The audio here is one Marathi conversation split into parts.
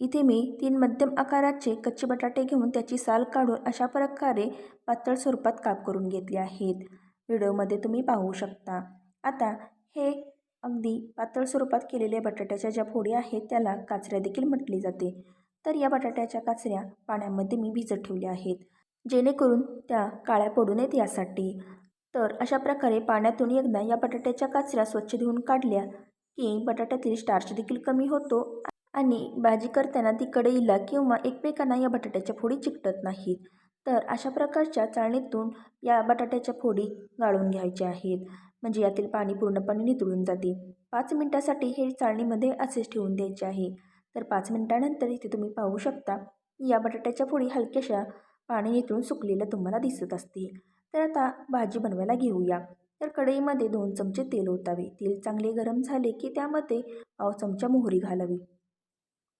इथे मी तीन मध्यम आकाराचे कच्चे बटाटे घेऊन त्याची साल काढून अशा प्रकारे पातळ स्वरूपात काप करून घेतले आहेत. व्हिडिओमध्ये तुम्ही पाहू शकता. आता हे अगदी पातळ स्वरूपात केलेल्या बटाट्याच्या ज्या फोडी आहेत त्याला काचऱ्या देखील म्हटली जाते. तर या बटाट्याच्या काचऱ्या पाण्यामध्ये मी भिजत ठेवल्या आहेत. जेणेकरून त्या काळ्या पडू नयेत यासाठी. तर अशा प्रकारे पाण्यातून एकदा या बटाट्याच्या काचऱ्या स्वच्छ धुवून काढल्या की बटाट्यातील स्टार्च देखील कमी होतो. आणि भाजी करताना ती कढईला किंवा एकमेकांना या बटाट्याच्या फोडी चिकटत नाहीत. तर अशा प्रकारच्या चाळणीतून या बटाट्याच्या फोडी गाळून घ्यायच्या आहेत. म्हणजे यातील पाणी पूर्णपणे नितळून जाते. पाच मिनटासाठी हे चाळणीमध्ये असेच ठेवून द्यायचे आहे. तर पाच मिनटानंतर इथे तुम्ही पाहू शकता या बटाट्याच्या फोडी हलक्याशा पाणी नितळून सुकलेलं तुम्हाला दिसत असतील. तर आता भाजी बनवायला घेऊया. तर कढईमध्ये दोन चमचे तेल ओतावे. तेल चांगले गरम झाले की त्यामध्ये पाव चमचा मोहरी घालावी.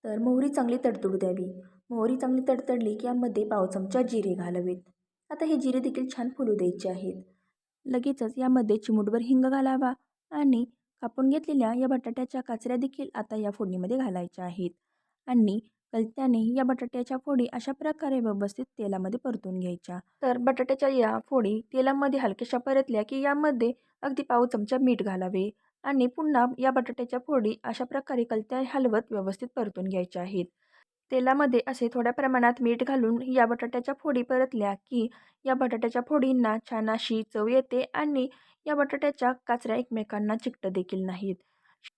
तर मोहरी चांगली तडतडू द्यावी. मोहरी चांगली तडतडली की यामध्ये पाव चमचा जिरे घालावेत. आता हे जिरे देखील छान फुलू द्यायचे आहेत. लगेचच यामध्ये चिमूटभर हिंग घालावा आणि कापून घेतलेल्या या बटाट्याच्या काचऱ्या देखील आता या फोडणीमध्ये घालायच्या आहेत. आणि कलत्याने या बटाट्याच्या फोडी अशा प्रकारे व्यवस्थित तेलामध्ये परतून घ्यायच्या. तर बटाट्याच्या या फोडी तेलामध्ये हलक्याशा परतल्या की यामध्ये अगदी पाव चमचा मीठ घालावे. आणि पुन्हा या बटाट्याच्या फोडी अशा प्रकारे कलत्या हलवत व्यवस्थित परतून घ्यायच्या आहेत. तेलामध्ये असे थोड्या प्रमाणात मीठ घालून या बटाट्याच्या फोडी परतल्या की या बटाट्याच्या फोडींना छान अशी चव येते आणि या बटाट्याच्या काचऱ्या एकमेकांना चिकट देखील नाहीत.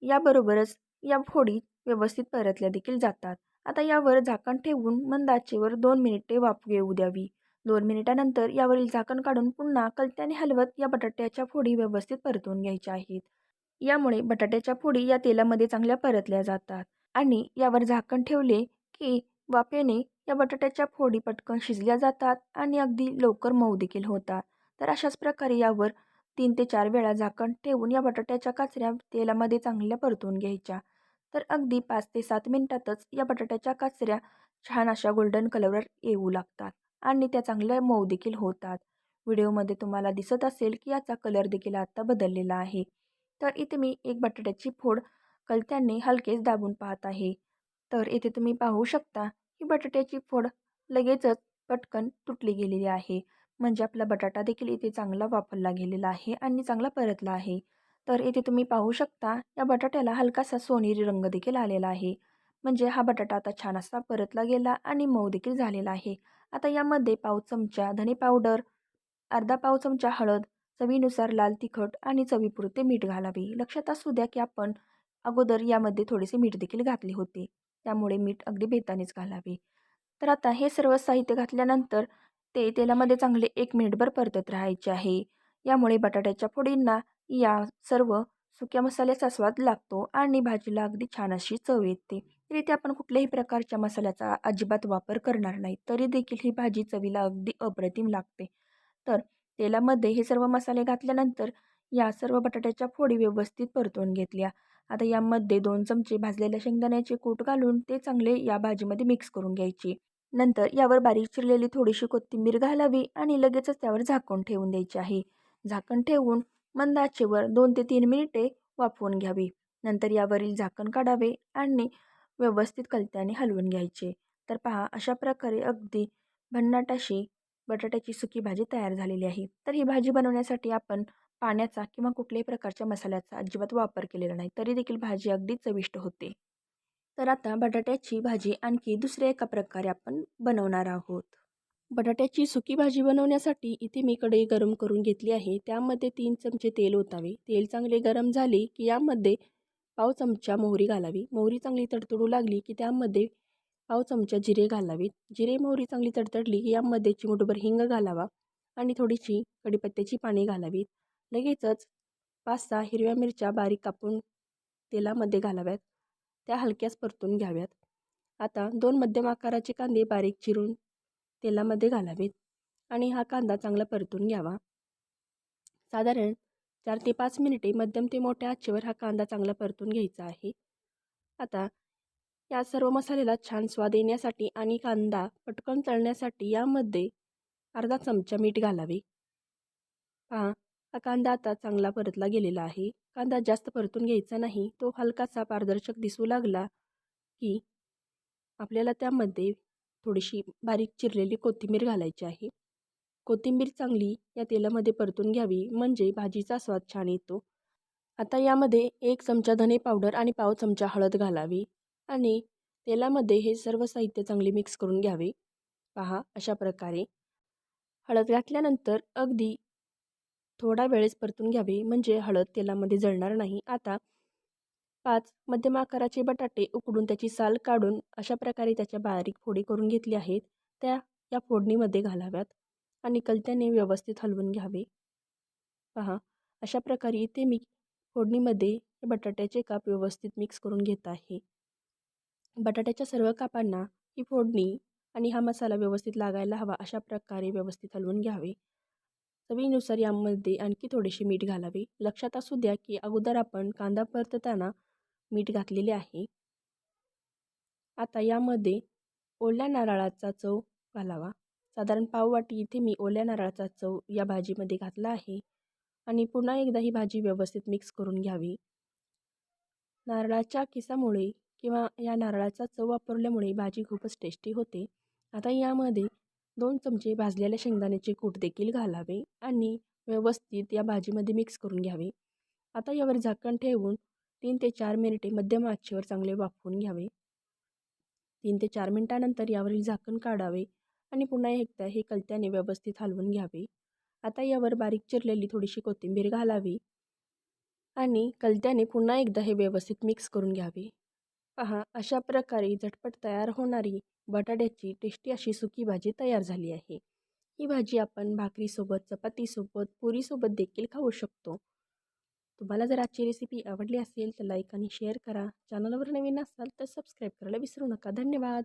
याबरोबरच या फोडी व्यवस्थित परतल्या देखील जातात. आता यावर झाकण ठेवून मंद आचेवर दोन मिनिटे वाफ येऊ द्यावी. दोन मिनिटानंतर यावरील झाकण काढून पुन्हा कलत्याने हलवत या बटाट्याच्या फोडी व्यवस्थित परतून घ्यायच्या आहेत. यामुळे बटाट्याच्या फोडी या तेलामध्ये चांगल्या परतल्या जातात. आणि यावर झाकण ठेवले की वाफेने या बटाट्याच्या फोडी पटकन शिजल्या जातात आणि अगदी लवकर मऊ देखील होतात. तर अशाच प्रकारे यावर तीन ते चार वेळा झाकण ठेवून या बटाट्याच्या काचऱ्या तेलामध्ये चांगल्या परतून घ्यायच्या. तर अगदी पाच ते सात मिनटातच या बटाट्याच्या काचऱ्या छान अशा गोल्डन कलरवर येऊ लागतात आणि त्या चांगल्या मऊ देखील होतात. व्हिडिओमध्ये तुम्हाला दिसत असेल की याचा कलर देखील आता बदललेला आहे. तर इथे मी एक बटाट्याची फोड कलत्याने हलकेच दाबून पाहत आहे. तर इथे तुम्ही पाहू शकता ही बटाट्याची फोड लगेचच पटकन तुटली गेलेली आहे. म्हणजे आपला बटाटा देखील इथे चांगला वापरला गेलेला आहे आणि चांगला परतला आहे. तर इथे तुम्ही पाहू शकता या बटाट्याला हलकासा सोनेरी रंग देखील आलेला आहे. म्हणजे हा बटाटा आता छान असा परतला गेला आणि मऊ देखील झालेला आहे. आता यामध्ये पाव चमचा धने पावडर अर्धा पाव चमचा हळद चवीनुसार लाल तिखट आणि चवीपुरते मीठ घालावे. लक्षात असू द्या की आपण अगोदर यामध्ये थोडेसे मीठ देखील घातले होते. त्यामुळे मीठ अगदी बेतानेच घालावे. तर आता हे सर्व साहित्य घातल्यानंतर ते तेलामध्ये चांगले एक मिनिटभर परतत राहायचे आहे. यामुळे बटाट्याच्या फोडींना या सर्व सुक्या मसाल्याचा स्वाद लागतो आणि भाजीला अगदी छान अशी चव येते. तर इथे आपण कुठल्याही प्रकारच्या मसाल्याचा अजिबात वापर करणार नाही तरी देखील ही भाजी चवीला अगदी अप्रतिम लागते. तर तेलामध्ये हे सर्व मसाले घातल्यानंतर या सर्व बटाट्याच्या फोडी व्यवस्थित परतून घेतल्या. आता यामध्ये दोन चमचे भाजलेल्या शेंगदाण्याचे कूट घालून ते चांगले या भाजीमध्ये मिक्स करून घ्यायचे. नंतर यावर बारीक चिरलेली थोडीशी कोथिंबीर घालावी आणि लगेचच त्यावर झाकून ठेवून द्यायचे आहे. झाकण ठेवून मंद आचेवर दोन ते तीन मिनिटे वाफवून घ्यावी. नंतर यावरील झाकण काढावे आणि व्यवस्थित कलत्याने हलवून घ्यायचे. तर पहा अशा प्रकारे अगदी भन्नाट अशी बटाट्याची सुकी भाजी तयार झालेली आहे. तर ही भाजी बनवण्यासाठी आपण पाण्याचा किंवा कुठल्याही प्रकारच्या मसाल्याचा अजिबात वापर केलेला नाही तरी देखील भाजी अगदी चविष्ट होते. तर आता बटाट्याची भाजी आणखी दुसऱ्या एका प्रकारे आपण बनवणार आहोत. बटाट्याची सुकी भाजी बनवण्यासाठी इथे मी कढई गरम करून घेतली आहे. त्यामध्ये तीन चमचे तेल ओतावे. तेल चांगले गरम झाले की यामध्ये पाव चमचा मोहरी घालावी. मोहरी चांगली तडतडू लागली की त्यामध्ये पाव चमचा जिरे घालावीत. जिरे मोहरी चांगली तडतडली की यामध्ये चिमुटभर हिंग घालावा आणि थोडीशी कढीपत्त्याची पाने घालावीत. लगेचच पाच सहा हिरव्या मिरच्या बारीक कापून तेलामध्ये घालाव्यात. त्या हलक्याच परतून घ्याव्यात. आता दोन मध्यम आकाराचे कांदे बारीक चिरून तेलामध्ये घालावेत आणि हा कांदा चांगला परतून घ्यावा. साधारण चार ते पाच मिनिटे मध्यम ते मोठ्या आचेवर हा कांदा चांगला परतून घ्यायचा आहे. आता या सर्व मसाल्याला छान स्वाद येण्यासाठी आणि कांदा पटकन तळण्यासाठी यामध्ये अर्धा चमचा मीठ घालावे. पहा हा कांदा आता चांगला परतला गेलेला आहे. कांदा जास्त परतून घ्यायचा नाही. तो हलकासा पारदर्शक दिसू लागला की आपल्याला त्यामध्ये थोडीशी बारीक चिरलेली कोथिंबीर घालायची आहे. कोथिंबीर चांगली या तेलामध्ये परतून घ्यावी म्हणजे भाजीचा स्वाद छान येतो. आता यामध्ये एक चमचा धने पावडर आणि पाव चमचा हळद घालावी. आणि तेलामध्ये हे सर्व साहित्य चांगले मिक्स करून घ्यावे. पहा अशा प्रकारे. हळद घातल्यानंतर अगदी थोडा वेळेस परतून घ्यावे म्हणजे हळद तेलामध्ये जळणार नाही. आता पाच मध्यम आकाराचे बटाटे उकडून त्याची साल काढून अशा प्रकारे त्याच्या बारीक फोडी करून घेतली आहेत. त्या या फोडणीमध्ये घालाव्यात आणि कलत्याने व्यवस्थित हलवून घ्यावे. पहा अशा प्रकारे इथे मी फोडणीमध्ये बटाट्याचे काप व्यवस्थित मिक्स करून घेत आहे. बटाट्याच्या सर्व कापांना ही फोडणी आणि हा मसाला व्यवस्थित लागायला हवा अशा प्रकारे व्यवस्थित हलवून घ्यावे. चवीनुसार यामध्ये आणखी थोडेसे मीठ घालावे. लक्षात असू द्या की अगोदर आपण कांदा परतताना मीठ घातलेले आहे. आता यामध्ये ओल्या नारळाचा चव घालावा. साधारण पाववाटी इथे मी ओल्या नारळाचा चव या भाजीमध्ये घातला आहे आणि पुन्हा एकदा ही भाजी व्यवस्थित मिक्स करून घ्यावी. नारळाच्या किसामुळे किंवा या नारळाचा चव वापरल्यामुळे भाजी खूपच टेस्टी होते. आता यामध्ये दोन चमचे भाजलेल्या शेंगदाण्याचे कूट देखील घालावे आणि व्यवस्थित या भाजीमध्ये मिक्स करून घ्यावे. आता यावर झाकण ठेवून तीन ते चार मिनिटे मध्यम आचेवर चांगले वाफवून घ्यावे. तीन ते चार मिनटानंतर यावरील झाकण काढावे आणि पुन्हा एकदा हे कलत्याने व्यवस्थित हलवून घ्यावे. आता यावर बारीक चिरलेली थोडीशी कोथिंबीर घालावी आणि कलत्याने पुन्हा एकदा हे व्यवस्थित मिक्स करून घ्यावे. पहा अशा प्रकारे झटपट तयार होणारी बटाट्याची टेस्टी अशी सुकी भाजी तयार झाली आहे. ही भाजी आपण भाकरीसोबत चपातीसोबत पुरीसोबत देखील खाऊ शकतो. तुम्हाला जर आजची रेसिपी आवडली असेल तर लाईक आणि शेअर करा. चॅनलवर नवीन असाल तर सबस्क्राईब करायला विसरू नका. धन्यवाद!